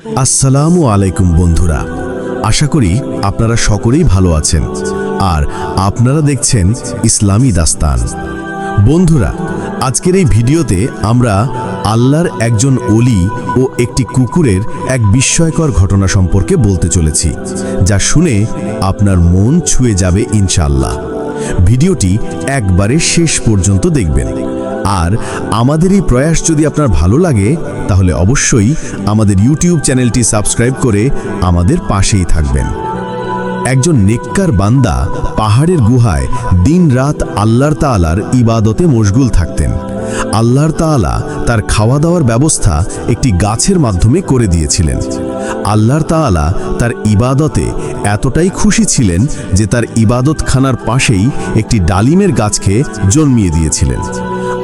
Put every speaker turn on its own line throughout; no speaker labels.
আসসালামু আলাইকুম বন্ধুরা। আশা করি আপনারা সকলেই ভালো আছেন আর আপনারা দেখছেন ইসলামী দাস্তান। বন্ধুরা, আজকের এই ভিডিওতে আমরা আল্লাহর একজন অলি ও একটি কুকুরের এক বিস্ময়কর ঘটনা সম্পর্কে বলতে চলেছি, যা শুনে আপনার মন ছুঁয়ে যাবে ইনশাল্লাহ ভিডিওটি একবারে শেষ পর্যন্ত দেখবেন। আর আমাদের এই প্রয়াস যদি আপনার ভালো লাগে, তাহলে অবশ্যই আমাদের ইউটিউব চ্যানেলটি সাবস্ক্রাইব করে আমাদের পাশেই থাকবেন। একজন নেককার বান্দা পাহাড়ের গুহায় দিনরাত আল্লাহর তাআলার ইবাদতে মশগুল থাকতেন। আল্লাহর তাআলা তার খাওয়া দাওয়ার ব্যবস্থা একটি গাছের মাধ্যমে করে দিয়েছিলেন। আল্লাহর তাআলা তার ইবাদতে এতটাই খুশি ছিলেন যে তার ইবাদতখানার পাশেই একটি ডালিমের গাছকে জন্মিয়ে দিয়েছিলেন।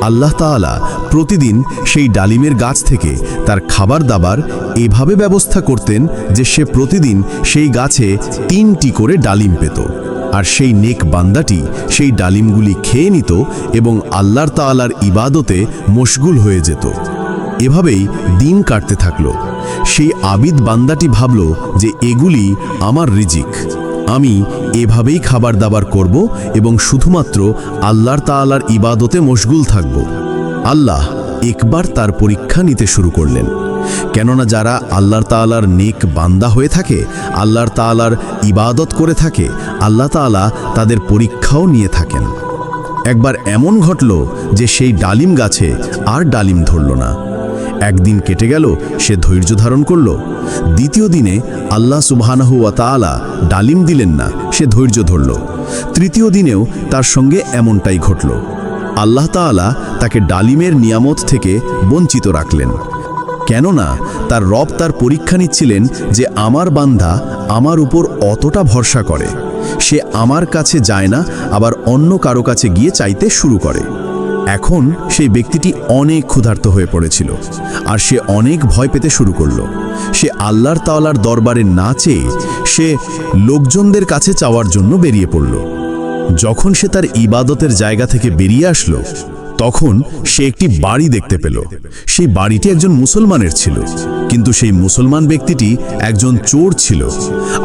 আল্লাহ তাআলা প্রতিদিন সেই ডালিমের গাছ থেকে তার খাবার দাবার এভাবে ব্যবস্থা করতেন যে সে প্রতিদিন সেই গাছে তিনটি করে ডালিম পেত। আর সেই নেক বান্দাটি সেই ডালিমগুলি খেয়ে নিত এবং আল্লাহর তাআলার ইবাদতে মশগুল হয়ে যেত। এভাবেই দিন কাটতে থাকল। সেই আবিদ বান্দাটি ভাবল যে এগুলি আমার রিজিক। আমি এভাবেই খাবার দাবার করব এবং শুধুমাত্র আল্লাহর তাআলার ইবাদতে মশগুল থাকব। আল্লাহ একবার তার পরীক্ষা নিতে শুরু করলেন। কেননা যারা আল্লাহর তাআলার নেক বান্দা হয়ে থাকে, আল্লাহর তাআলার ইবাদত করে থাকে, আল্লাহ তাআলা তাদের পরীক্ষাও নিয়ে থাকেন। একবার এমন ঘটল যে সেই ডালিম গাছে আর ডালিম ধরল না। একদিন কেটে গেল, সে ধৈর্য ধারণ করল। দ্বিতীয় দিনে আল্লাহ সুবহানাহু ডালিম দিলেন না, সে ধৈর্য ধরল। তৃতীয় দিনেও তার সঙ্গে এমনটাই ঘটল। আল্লাহ তাআলা তাকে ডালিমের নিয়ামত থেকে বঞ্চিত রাখলেন। কেননা তার রব তার পরীক্ষা নিচ্ছিলেন যে আমার বান্ধা আমার উপর অতটা ভরসা করে। সে আমার কাছে যায় না, আবার অন্য কারও কাছে গিয়ে চাইতে শুরু করে। এখন সেই ব্যক্তিটি অনেক ক্ষুধার্ত হয়ে পড়েছিল আর সে অনেক ভয় পেতে শুরু করল। সে আল্লাহর তাওলার দরবারে না চেয়ে সে লোকজনদের কাছে চাওয়ার জন্য বেরিয়ে পড়ল। যখন সে তার ইবাদতের জায়গা থেকে বেরিয়ে আসলো তখন সে একটি বাড়ি দেখতে পেল। সেই বাড়িটি একজন মুসলমানের ছিল। কিন্তু সেই মুসলমান ব্যক্তিটি একজন চোর ছিল।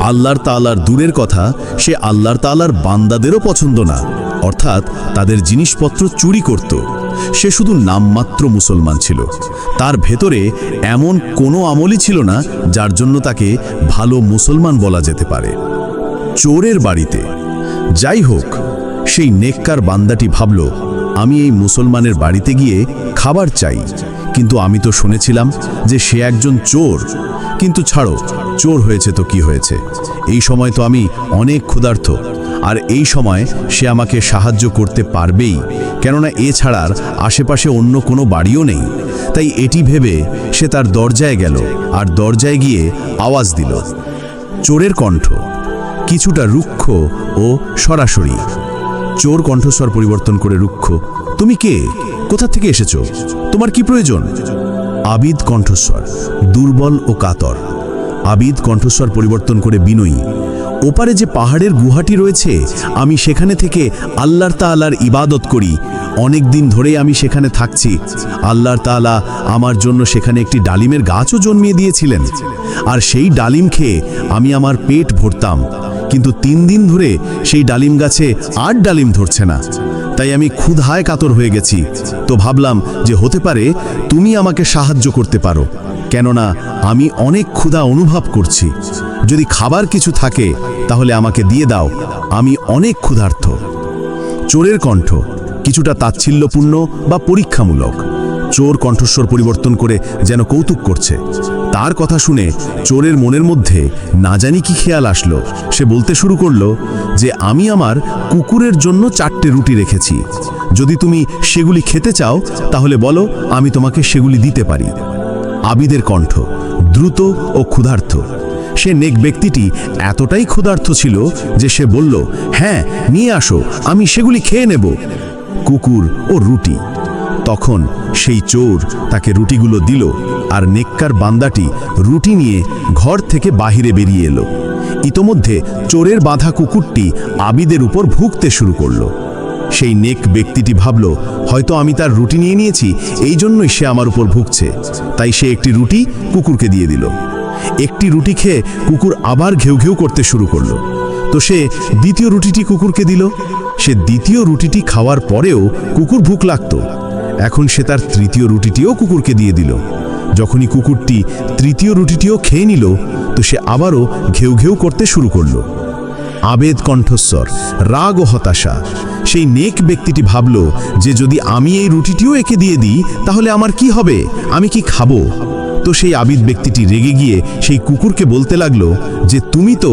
আল্লাহর তালার দূরের কথা সে আল্লাহর তালার বান্দাদেরও পছন্দ না। অর্থাৎ তাদের জিনিসপত্র চুরি করত। সে শুধু নামমাত্র মুসলমান ছিল। তার ভেতরে এমন কোনো আমলই ছিল না যার জন্য তাকে ভালো মুসলমান বলা যেতে পারে। চোরের বাড়িতে। যাই হোক, সেই নেককার বান্দাটি ভাবল আমি এই মুসলমানের বাড়িতে গিয়ে খাবার চাই। কিন্তু আমি তো শুনেছিলাম যে সে একজন চোর। কিন্তু ছাড়ো, চোর হয়েছে তো কি হয়েছে? এই সময় তো আমি অনেক ক্ষুধার্ত। আর এই সময় সে আমাকে সাহায্য করতে পারবেই। কেননা এছাড়ার আশেপাশে অন্য কোনো বাড়িও নেই। তাই এটি ভেবে সে তার দরজায় গেল আর দরজায় গিয়ে আওয়াজ দিল। চোরের কণ্ঠ, কিছুটা রুক্ষ ও সরাসরি। চোর কণ্ঠস্বর পরিবর্তন করে রুক্ষ, তুমি কে? কোথা থেকে এসেছ? তোমার কি প্রয়োজন? আবিদ কণ্ঠস্বর, দুর্বল ও কাতর। আবিদ কণ্ঠস্বর পরিবর্তন করে বিনয়ী, ওপারে যে পাহাড়ের গুহাটি রয়েছে, আমি সেখানে থেকে আল্লাহর তাআলার ইবাদত করি। অনেক দিন ধরেই আমি সেখানে থাকছি। আল্লাহর তাআলা আমার জন্য সেখানে একটি ডালিমের গাছও জন্মিয়ে দিয়েছিলেন। আর সেই ডালিম খেয়ে আমি আমার পেট ভরতাম। কিন্তু তিন দিন ধরে সেই ডালিম গাছে আর ডালিম ধরছে না। তাই আমি ক্ষুধায় কাতর হয়ে গেছি। তো ভাবলাম যে হতে পারে তুমি আমাকে সাহায্য করতে পারো। কেননা আমি অনেক ক্ষুধা অনুভব করছি। যদি খাবার কিছু থাকে, তাহলে আমাকে দিয়ে দাও। আমি অনেক ক্ষুধার্থ চোরের কণ্ঠ কিছুটা তাচ্ছিল্যপূর্ণ বা পরীক্ষামূলক। চোর কণ্ঠস্বর পরিবর্তন করে যেন কৌতুক করছে। তার কথা শুনে চোরের মনের মধ্যে না জানি কি খেয়াল আসলো। সে বলতে শুরু করল যে, আমি আমার কুকুরের জন্য চারটে রুটি রেখেছি। যদি তুমি সেগুলি খেতে চাও, তাহলে বলো আমি তোমাকে সেগুলি দিতে পারি। আবিদের কণ্ঠ দ্রুত ও ক্ষুধার্থ সে নেক ব্যক্তিটি এতটাই ক্ষুধার্থ ছিল যে সে বলল হ্যাঁ নিয়ে আসো, আমি সেগুলি খেয়ে নেব। কুকুর ও রুটি তখন সেই চোর তাকে রুটিগুলো দিল আর নেককার বান্দাটি রুটি নিয়ে ঘর থেকে বাহিরে বেরিয়ে এলো। ইতোমধ্যে চোরের বাঁধা কুকুরটি আবিদের উপর ভুগতে শুরু করল। সেই নেক ব্যক্তিটি ভাবল, হয়তো আমি তার রুটি নিয়ে নিয়েছি, এই জন্যই সে আমার উপর ভুগছে। তাই সে একটি রুটি কুকুরকে দিয়ে দিল। একটি রুটি খেয়ে কুকুর আবার ঘেউ ঘেউ করতে শুরু করল। তো সে দ্বিতীয় রুটিটি কুকুরকে দিল। সে দ্বিতীয় রুটিটি খাওয়ার পরেও কুকুর ভুক লাগতো। এখন সে তার তৃতীয় রুটিটিও কুকুরকে দিয়ে দিল। যখনই কুকুরটি তৃতীয় রুটিটিও খেয়ে নিল, তো সে আবারও ঘেউ ঘেউ করতে শুরু করল। আবেদ কণ্ঠস্বর, রাগ ও হতাশা। সেই নেক ব্যক্তিটি ভাবল যে যদি আমি এই রুটিটিও একে দিয়ে দিই, তাহলে আমার কি হবে? আমি কি খাব? তো সেই আবিদ ব্যক্তিটি রেগে গিয়ে সেই কুকুরকে বলতে লাগল যে, তুমি তো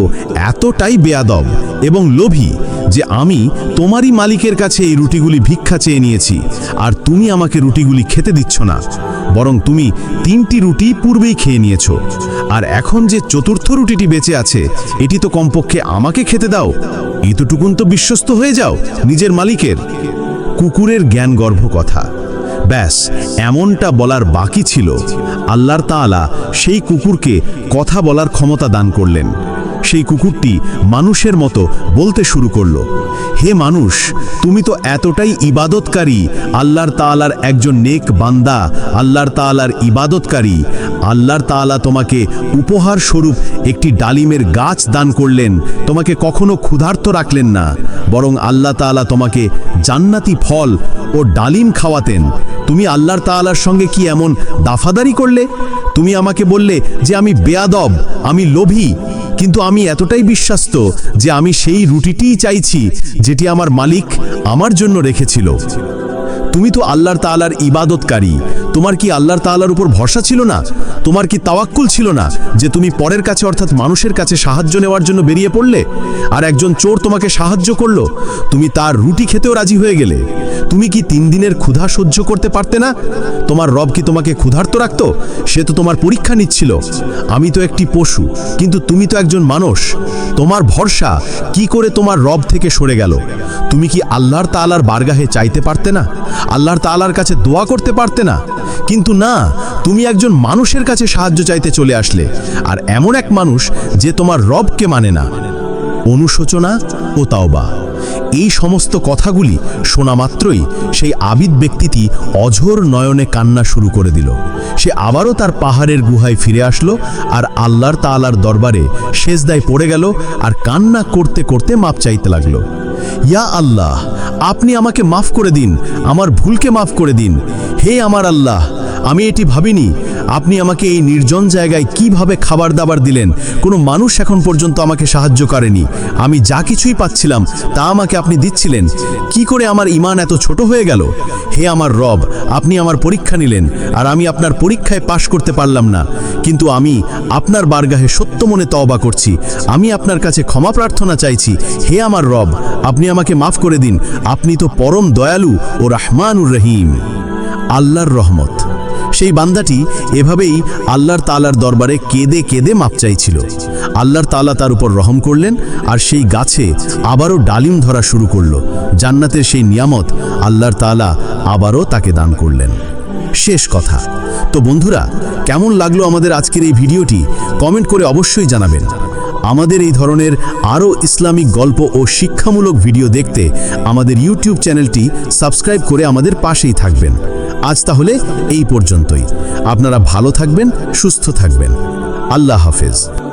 এতটাই বেয়াদব এবং লোভী যে আমি তোমারই মালিকের কাছে এই রুটিগুলি ভিক্ষা চেয়ে নিয়েছি, আর তুমি আমাকে রুটিগুলি খেতে দিচ্ছ না, বরং তুমি তিনটি রুটি পূর্বেই খেয়ে নিয়েছো। আর এখন যে চতুর্থ রুটিটি বেঁচে আছে, এটি তো কমপক্ষে আমাকে খেতে দাও। এতটুকুন তো বিশ্বস্ত হয়ে যাও, নিজের মালিকের। কুকুরের জ্ঞানগর্ভ কথা। ব্যাস, এমনটা বলার বাকি ছিল। আল্লাহর তাআলা সেই কুকুরকে কথা বলার ক্ষমতা দান করলেন। সেই কুকুরটি মানুষের মতো বলতে শুরু করল। হে মানুষ, তুমি তো এতটাই ইবাদতকারী, আল্লাহর তাআলার একজন নেক বান্দা, আল্লাহর তাআলার ইবাদতকারী। আল্লাহর তাআলা তোমাকে উপহার স্বরূপ একটি ডালিমের গাছ দান করলেন, তোমাকে কখনো ক্ষুধার্ত রাখলেন না। বরং আল্লাহ তাআলা তোমাকে জান্নাতি ফল ও ডালিম খাওয়াতেন। তুমি আল্লাহর তালার সঙ্গে কি এমন দাফাদারি করলে? তুমি আমাকে বললে যে আমি বেয়াদব, আমি লোভী কিন্তু আমি এতটাই বিশ্বাস্ত যে আমি সেই রুটিটিই চাইছি যেটি আমার মালিক আমার জন্য রেখেছিল। তুমি তো আল্লাহর তাআলার ইবাদতকারী। তোমার কি আল্লাহর তালার উপর ভরসা ছিল না? তোমার কি তাওয়াক্কুল ছিল না যে তুমি পরের কাছে অর্থাৎ মানুষের কাছে সাহায্য নেওয়ার জন্য বেরিয়ে পড়লে? আর একজন চোর তোমাকে সাহায্য করল, তুমি তার রুটি খেতেও রাজি হয়ে গেলে। তুমি কি তিন দিনের ক্ষুধা সহ্য করতে পারতে না? তোমার রব কি তোমাকে ক্ষুধার্ত রাখতো? সে তো তোমার পরীক্ষা নিচ্ছিল। আমি তো একটি পশু, কিন্তু তুমি তো একজন মানুষ। তোমার ভরসা কি করে তোমার রব থেকে সরে গেল? তুমি কি আল্লাহর তাআলার বারগাহে চাইতে পারতে না? আল্লাহর তাআলার কাছে দোয়া করতে পারতে না? কিন্তু না, তুমি একজন মানুষের কাছে সাহায্য চাইতে চলে আসলে। আর এমন এক মানুষ যে তোমার রবকে মানে না। অনুশোচনা ও তাওবা। এই সমস্ত কথাগুলি শোনা মাত্রই সেই আবিদ ব্যক্তিটি অঝোর নয়নে কান্না শুরু করে দিল। সে আবারও তার পাহাড়ের গুহায় ফিরে আসলো আর আল্লাহর তাআলার দরবারে সেজদায় পড়ে গেল আর কান্না করতে করতে মাপ চাইতে লাগল। ইয়া আল্লাহ, আপনি আমাকে মাফ করে দিন, আমার ভুলকে মাফ করে দিন। হে আমার আল্লাহ, আমি এটি ভাবিনি আপনি আমাকে এই নির্জন জায়গায় কীভাবে খাবার দাবার দিলেন? কোনো মানুষ এখন পর্যন্ত আমাকে সাহায্য করেনি। আমি যা কিছুই পাচ্ছিলাম, তা আমাকে আপনি দিচ্ছিলেন। কি করে আমার ইমান এত ছোট হয়ে গেল? হে আমার রব, আপনি আমার পরীক্ষা নিলেন, আর আমি আপনার পরীক্ষায় পাশ করতে পারলাম না। কিন্তু আমি আপনার বারগাহে সত্য মনে তওবা করছি। আমি আপনার কাছে ক্ষমা প্রার্থনা চাইছি। হে আমার রব, আপনি আমাকে মাফ করে দিন। আপনি তো পরম দয়ালু ও রহমানুর রহিম। আল্লাহর রহমত। সেই বান্দাটি এভাবেই আল্লাহর তালার দরবারে কেঁদে কেঁদে মাপ চাইছিল। আল্লাহর তালা তার উপর রহম করলেন আর সেই গাছে আবারও ডালিম ধরা শুরু করল। জান্নাতের সেই নিয়ামত আল্লাহর তালা আবারও তাকে দান করলেন। শেষ কথা। তো বন্ধুরা, কেমন লাগল আমাদের আজকের এই ভিডিওটি? কমেন্ট করে অবশ্যই জানাবেন। আমাদের এই ধরনের আরও ইসলামিক গল্প ও শিক্ষামূলক ভিডিও দেখতে আমাদের ইউটিউব চ্যানেলটি সাবস্ক্রাইব করে আমাদের পাশেই থাকবেন। আজ তাহলে এই পর্যন্তই। আপনারা ভালো থাকবেন, সুস্থ থাকবেন। আল্লাহ হাফেজ।